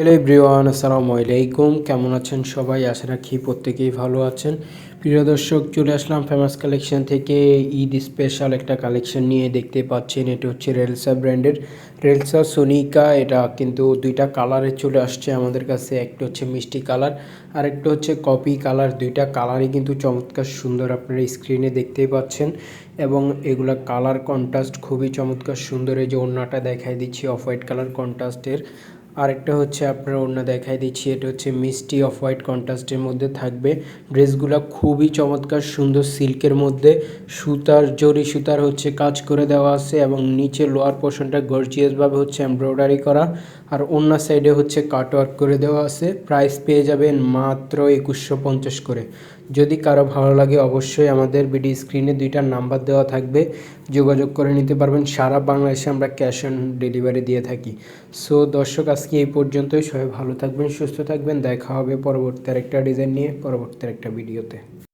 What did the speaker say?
Hello everyone আসসালামু আলাইকুম। কেমন আছেন সবাই? আশা রাখি প্রত্যেকেই ভালো আছেন। প্রিয় দর্শক, চলে আসলাম ফেমাস কালেকশন থেকে। ঈদ স্পেশাল একটা কালেকশন নিয়ে দেখতে পাচ্ছেন। এটা হচ্ছে রেলসা ব্র্যান্ডের রেলসা সোনিকা এটা কিন্তু দুইটা কালারে চলে আসছে আমাদের কাছে। একটা হচ্ছে মিষ্টি কালার আর একটা হচ্ছে কপি কালার দুইটা কালারই কিন্তু চমৎকার সুন্দর আপনারা স্ক্রিনে দেখতেই পাচ্ছেন। এবং এগুলা কালার কন্ট্রাস্ট খুবই চমৎকার সুন্দর। এই যে ওড়নাটা দেখাই দিচ্ছি অফ হোয়াইট কালার কন্ট্রাস্টের আরেকটা হচ্ছে আপনার অন্য দেখাই দিচ্ছি, এটা হচ্ছে মিষ্টি অফ হোয়াইট কন্ট্রাস্টের মধ্যে থাকবে। ড্রেসগুলো খুবই চমৎকার, সুন্দর সিল্কের মধ্যে। সুতার, জরি সুতার হচ্ছে কাজ করে দেওয়া আছে এবং নিচে লোয়ার পোর্শনটা গর্জিয়াসভাবে হচ্ছে এমব্রয়ডারি করা। আর অন্য সাইডে হচ্ছে কাটওয়ার্ক করে দেওয়া আছে। প্রাইস পেয়ে যাবেন মাত্র একুশশো পঞ্চাশ করে। যদি কারও ভালো লাগে অবশ্যই আমাদের বিডি স্ক্রিনে দুইটা নাম্বার দেওয়া থাকবে। যোগাযোগ করে নিতে পারবেন। সারা বাংলাদেশে আমরা ক্যাশ অন ডেলিভারি দিয়ে থাকি। সো দর্শক আজকে এই পর্যন্তই। সবাই ভালো থাকবেন, সুস্থ থাকবেন। দেখা হবে পরবর্তী আরেকটা ডিজাইন নিয়ে, পরবর্তী আরেকটা ভিডিওতে